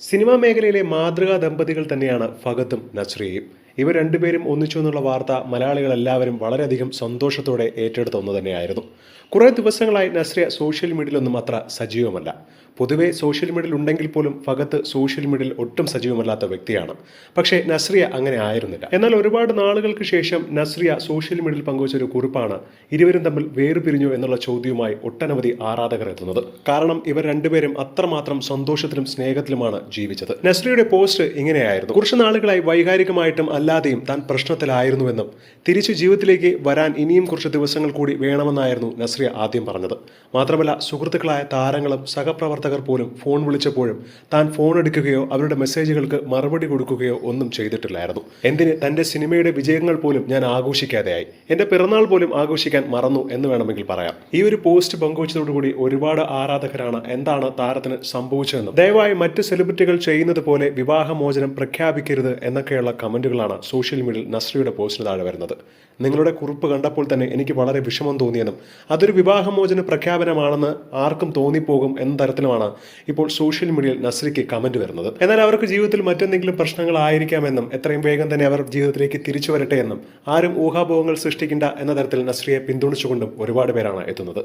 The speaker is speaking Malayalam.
സിനിമാ മേഖലയിലെ മാതൃകാ ദമ്പതികൾ തന്നെയാണ് ഫഗത്തും നസ്രിയയും. ഇവർ രണ്ടുപേരും ഒന്നിച്ചു എന്നുള്ള വാർത്ത മലയാളികൾ എല്ലാവരും വളരെയധികം സന്തോഷത്തോടെ ഏറ്റെടുത്ത ഒന്ന് തന്നെയായിരുന്നു. കുറേ ദിവസങ്ങളായി നസ്രിയ സോഷ്യൽ മീഡിയയിലൊന്നും അത്ര സജീവമല്ല. പൊതുവെ സോഷ്യൽ മീഡിയയിൽ ഉണ്ടെങ്കിൽ പോലും ഫഗത്ത് സോഷ്യൽ മീഡിയയിൽ ഒട്ടും സജീവമല്ലാത്ത വ്യക്തിയാണ്. പക്ഷേ നസ്രിയ അങ്ങനെ ആയിരുന്നില്ല. എന്നാൽ ഒരുപാട് നാളുകൾക്ക് ശേഷം നസ്രിയ സോഷ്യൽ മീഡിയയിൽ പങ്കുവച്ച ഒരു കുറിപ്പാണ് ഇരുവരും തമ്മിൽ വേർപിരിഞ്ഞു എന്നുള്ള ചോദ്യവുമായി ഒട്ടനവധി ആരാധകർ എത്തുന്നത്. കാരണം ഇവർ രണ്ടുപേരും അത്രമാത്രം സന്തോഷത്തിലും സ്നേഹത്തിലുമാണ് ജീവിച്ചത്. നസ്രിയയുടെ പോസ്റ്റ് ഇങ്ങനെയായിരുന്നു. കുറച്ച് നാളുകളായി വൈകാരികമായിട്ടും അല്ലാതെയും താൻ പ്രശ്നത്തിലായിരുന്നുവെന്നും തിരിച്ചു ജീവിതത്തിലേക്ക് വരാൻ ഇനിയും കുറച്ച് ദിവസങ്ങൾ കൂടി വേണമെന്നായിരുന്നു നസ്രിയ ആദ്യം പറഞ്ഞത്. മാത്രമല്ല സുഹൃത്തുക്കളായ താരങ്ങളും സഹപ്രവർത്തകർ പോലും ഫോൺ വിളിച്ചപ്പോഴും താൻ ഫോൺ എടുക്കുകയോ അവരുടെ മെസ്സേജുകൾക്ക് മറുപടി കൊടുക്കുകയോ ഒന്നും ചെയ്തിട്ടില്ലായിരുന്നു. എന്തിന് തന്റെ സിനിമയുടെ വിജയങ്ങൾ പോലും ഞാൻ ആഘോഷിക്കാതെയായി? എന്റെ പിറന്നാൾ പോലും ആഘോഷിക്കാൻ മറന്നു എന്ന് വേണമെങ്കിൽ പറയാം. ഈ ഒരു പോസ്റ്റ് പങ്കുവച്ചതോടുകൂടി ഒരുപാട് ആരാധകരാണ് എന്താണ് താരത്തിന് സംഭവിച്ചതെന്നും. ദയവായി മറ്റ് സെലിബ്രിറ്റികൾ ചെയ്യുന്നത് പോലെ വിവാഹമോചനം പ്രഖ്യാപിക്കരുത് എന്നൊക്കെയുള്ള കമന്റുകളാണ് സോഷ്യൽ മീഡിയയിൽ നസ്രിയുടെ പോസ്റ്റിന് താഴെ വരുന്നത്. നിങ്ങളുടെ കുറിപ്പ് കണ്ടപ്പോൾ തന്നെ എനിക്ക് വളരെ വിഷമം തോന്നിയെന്നും അതൊരു വിവാഹമോചന പ്രഖ്യാപനമാണെന്ന് ആർക്കും തോന്നിപ്പോകും എന്ന തരത്തിലുമാണ് ഇപ്പോൾ സോഷ്യൽ മീഡിയയിൽ നസ്രിക്ക് കമന്റ് വരുന്നത്. എന്നാൽ അവർക്ക് ജീവിതത്തിൽ മറ്റെന്തെങ്കിലും പ്രശ്നങ്ങളായിരിക്കാമെന്നും എത്രയും വേഗം തന്നെ അവർ ജീവിതത്തിലേക്ക് തിരിച്ചു വരട്ടെ എന്നും ആരും ഊഹാഭോഗങ്ങൾ സൃഷ്ടിക്കേണ്ട എന്ന തരത്തിൽ നസ്രിയെ പിന്തുണച്ചുകൊണ്ടും ഒരുപാട് പേരാണ് എത്തുന്നത്.